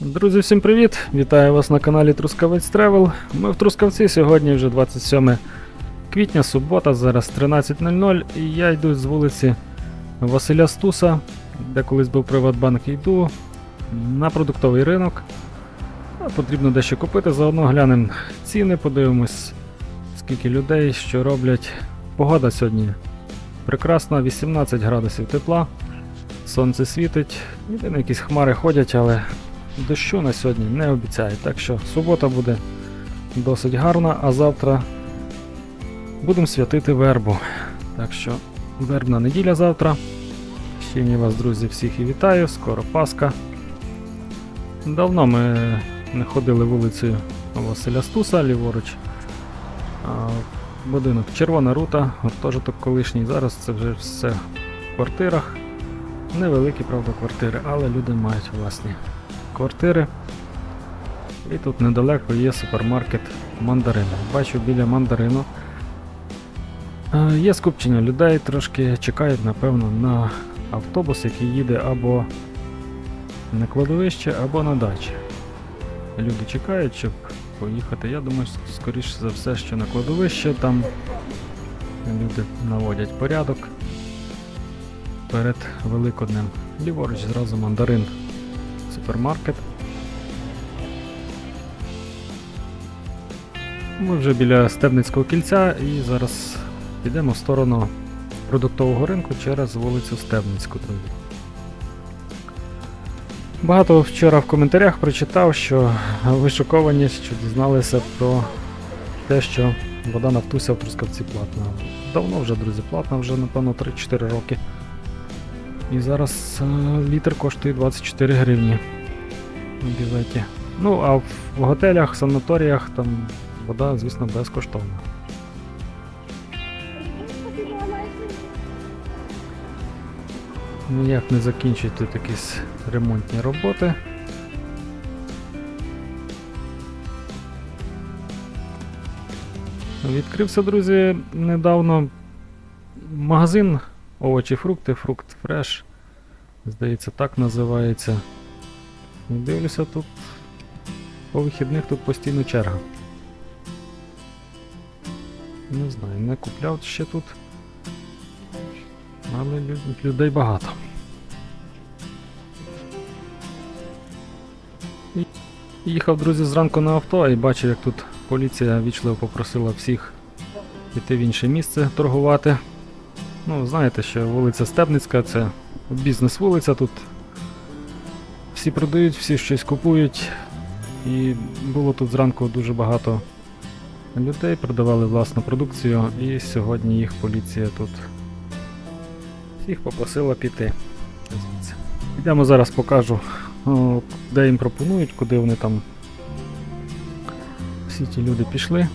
Друзі, всім привіт! Вітаю вас на каналі Трускавець Тревел. Ми в Трускавці сьогодні вже 27 квітня, субота, зараз 13.00 і я йду з вулиці Василя Стуса, де колись був Приватбанк, йду на продуктовий ринок. Потрібно дещо купити, заодно глянемо ціни, подивимось, скільки людей, що роблять. Погода сьогодні прекрасна, 18 градусів тепла, сонце світить, єдине якісь хмари ходять, але дощу на сьогодні не обіцяють. Так що субота буде досить гарна, а завтра будемо святити вербу. Так що вербна неділя завтра. Ще вас, друзі, всіх і вітаю, скоро Пасха. Давно ми не ходили вулицею Василя Стуса, ліворуч. Будинок Червона рута, гуртожиток колишній. Зараз це вже все в квартирах. Невеликі, правда, квартири, але люди мають власні квартири. І тут недалеко є супермаркет мандарину. Бачу біля мандарину. е, Є скупчення людей, трошки чекають, напевно, на автобус, який їде або на кладовище, або на дачі. Люди чекають, щоб поїхати. Я думаю, скоріше за все, що на кладовище там люди наводять порядок перед Великоднем. Ліворуч зразу мандарин супермаркет. Ми вже біля Стебницького кільця і зараз підемо в сторону продуктового ринку через вулицю Стебницьку. друзі. Багато вчора в коментарях прочитав, що ви шоковані, що дізналися про те, що вода Нафтуся в Трускавці платна. Давно вже, друзі, платна, вже напевно 3-4 роки. І зараз е, літр коштує 24 гривні в бюветі. Ну, а в готелях, санаторіях там вода, звісно, безкоштовна. Ніяк не закінчують тут якісь ремонтні роботи. Відкрився, друзі, недавно магазин овочі, фрукти, фрукт фреш. Здається, так називається. І Дивлюся тут по вихідних тут постійно черга. Не знаю, не купляв ще тут. Але лю- людей багато. І Їхав, друзі, зранку на авто і бачив, як тут поліція вічливо попросила всіх піти в інше місце торгувати. Ну, знаєте, що вулиця Стебницька це бізнес-вулиця, тут всі продають, всі щось купують. І було тут зранку дуже багато людей, продавали власну продукцію, і сьогодні їх поліція тут всіх попросила піти. Йдемо зараз покажу, де їм пропонують, куди вони там. Всі ті люди пішли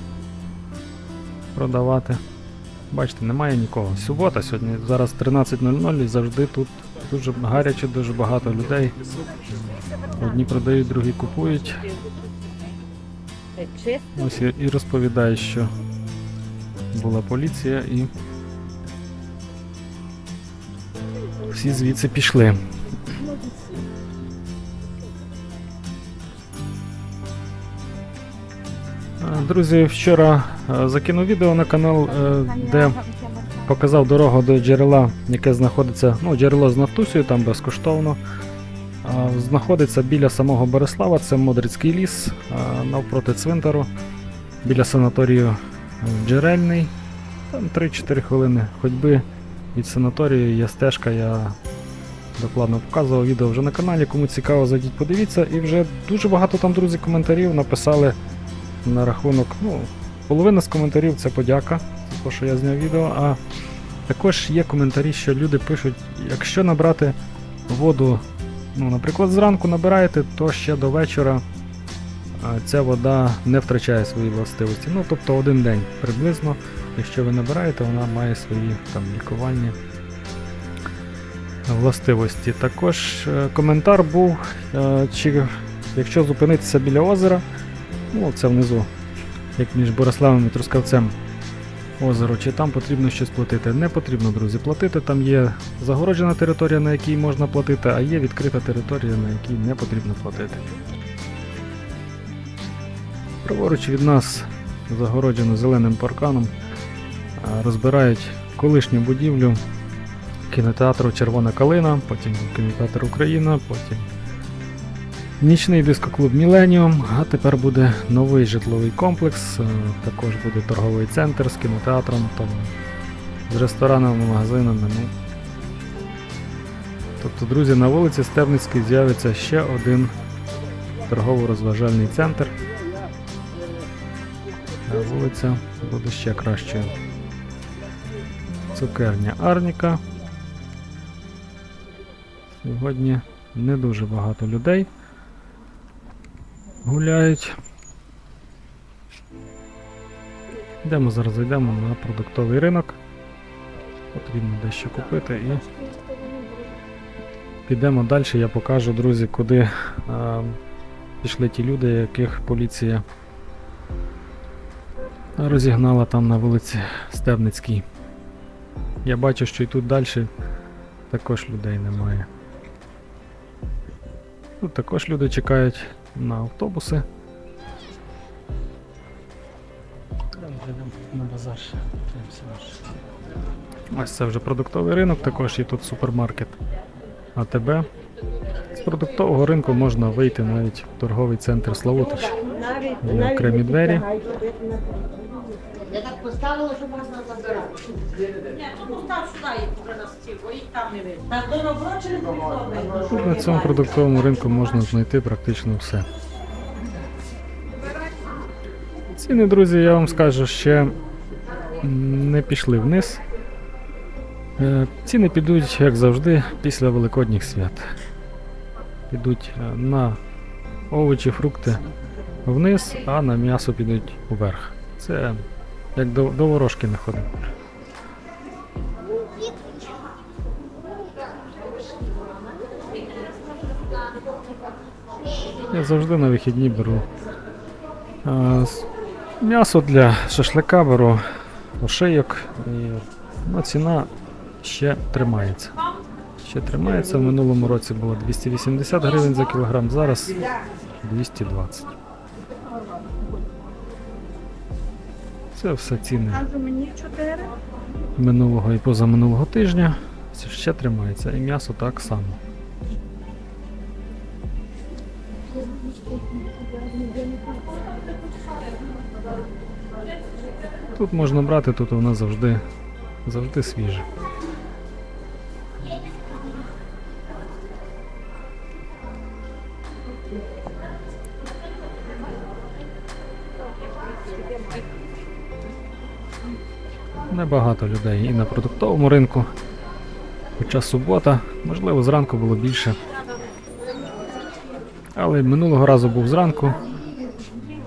продавати. Бачите, немає нікого. Субота сьогодні, зараз 13.00 і завжди тут дуже гаряче, дуже багато людей. Одні продають, другі купують. Ось і- розповідає, що була поліція і всі звідси пішли. Друзі, вчора закинув відео на канал, е, де показав дорогу до джерела, яке знаходиться, ну, джерело з Нафтусею, там безкоштовно. Знаходиться біля самого Борислава, це Модрицький ліс, навпроти цвинтару, біля санаторію е, Джерельний. Там 3-4 хвилини ходьби від санаторію є стежка, я докладно показував відео вже на каналі. Кому цікаво, зайдіть, подивіться. І вже дуже багато там, друзі, коментарів написали на рахунок. Ну, половина з коментарів це подяка, за те, що я зняв відео. А також є коментарі, що люди пишуть, якщо набрати воду, ну, наприклад, зранку набираєте, то ще до вечора ця вода не втрачає свої властивості. Ну, тобто один день приблизно, якщо ви набираєте, вона має свої там лікувальні властивості. Також е, коментар був, е, чи якщо зупинитися біля озера, ну це внизу, як між Бориславом і Трускавцем озеро, чи там потрібно щось платити. Не потрібно, друзі, платити. Там є загороджена територія, на якій можна платити, а є відкрита територія, на якій не потрібно платити. Праворуч від нас загороджено зеленим парканом. Розбирають колишню будівлю кінотеатру Червона калина, потім кінотеатр Україна, потім нічний дискоклуб Міленіум, а тепер буде новий житловий комплекс, е, також буде торговий центр з кінотеатром, там, з ресторанами, магазинами. Ну. Тобто, друзі, на вулиці Стебницькій з'явиться ще один торгово-розважальний центр. А вулиця буде ще кращою. Цукерня Арніка. Сьогодні не дуже багато людей гуляють. Йдемо зараз зайдемо на продуктовий ринок. Потрібно дещо купити і підемо далі. Я покажу, друзі, куди а, пішли ті люди, яких поліція розігнала там на вулиці Стебницькій. Я бачу, що і тут далі також людей немає. Тут також люди чекають на автобуси. на базар. Ось це вже продуктовий ринок, також є тут супермаркет АТБ. З продуктового ринку можна вийти навіть в торговий центр Славутич. Є окремі двері. Я так поставила, щоб можна забирати. Ні, ну постав сюди їх на стіл, бо їх там не видно. Так то не добро? Тут на цьому продуктовому ринку можна знайти практично все. Ціни, друзі, я вам скажу, ще не пішли вниз. Е, Ціни підуть, як завжди, після Великодніх свят. Підуть е, на овочі, фрукти вниз, а на м'ясо підуть вверх. Це як до, до ворожки не ходимо. Я завжди на вихідні беру а, м'ясо для шашлика беру, ошийок і ну, ціна ще тримається. Ще тримається. В минулому році було 280 гривень за кілограм, зараз 220. Це все ціни минулого і позаминулого тижня. Це ще тримається. І м'ясо так само. Тут можна брати, тут воно завжди, завжди свіже. Небагато людей і на продуктовому ринку. Хоча субота, можливо, зранку було більше. Але минулого разу був зранку.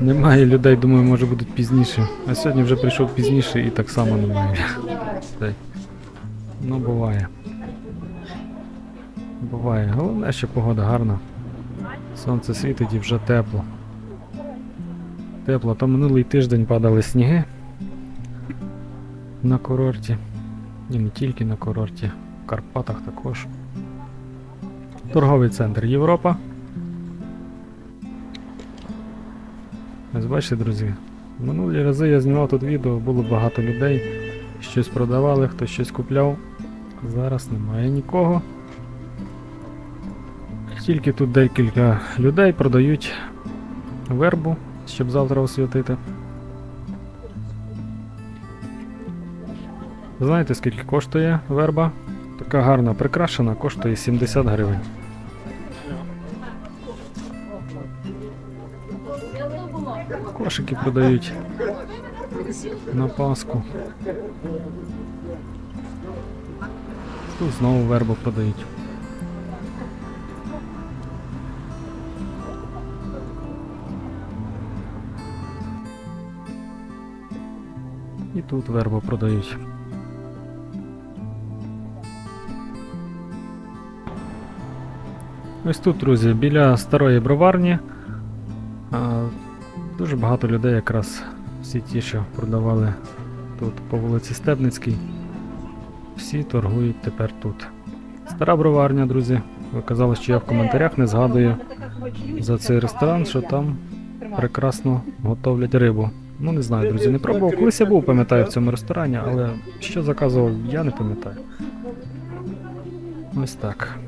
Немає людей, думаю, може будуть пізніше. А сьогодні вже прийшов пізніше і так само немає. людей. Ну, буває. Буває. Головне, що погода гарна. Сонце світить і вже тепло. Тепло. То минулий тиждень падали сніги на курорті. І не тільки на курорті, в Карпатах також. Торговий центр Європа. Ось бачите, друзі, минулі рази я знімав тут відео, було багато людей, щось продавали, хтось щось купляв. Зараз немає нікого. Тільки тут декілька людей продають вербу, щоб завтра освятити. Знаєте, скільки коштує верба? Така гарна, прикрашена, коштує 70 гривень. Кошики продають на Пасху. Тут знову вербу продають. І тут вербу продають. Ось тут, друзі, біля старої броварні. А, дуже багато людей якраз всі ті, що продавали тут по вулиці Стебницькій. Всі торгують тепер тут. Стара броварня, друзі. Ви казали, що я в коментарях не згадую за цей ресторан, що там прекрасно готовлять рибу. Ну не знаю, друзі, не пробував. Колись я був, пам'ятаю, в цьому ресторані, але що заказував, я не пам'ятаю. Ось так.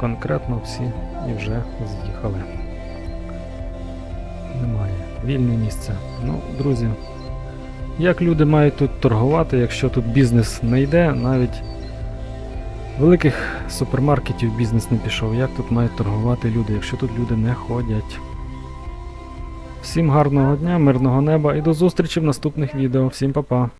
Конкретно всі і вже з'їхали. Немає. Вільне місце. Ну, друзі, як люди мають тут торгувати, якщо тут бізнес не йде, навіть великих супермаркетів бізнес не пішов. Як тут мають торгувати люди, якщо тут люди не ходять? Всім гарного дня, мирного неба і до зустрічі в наступних відео. Всім па-па!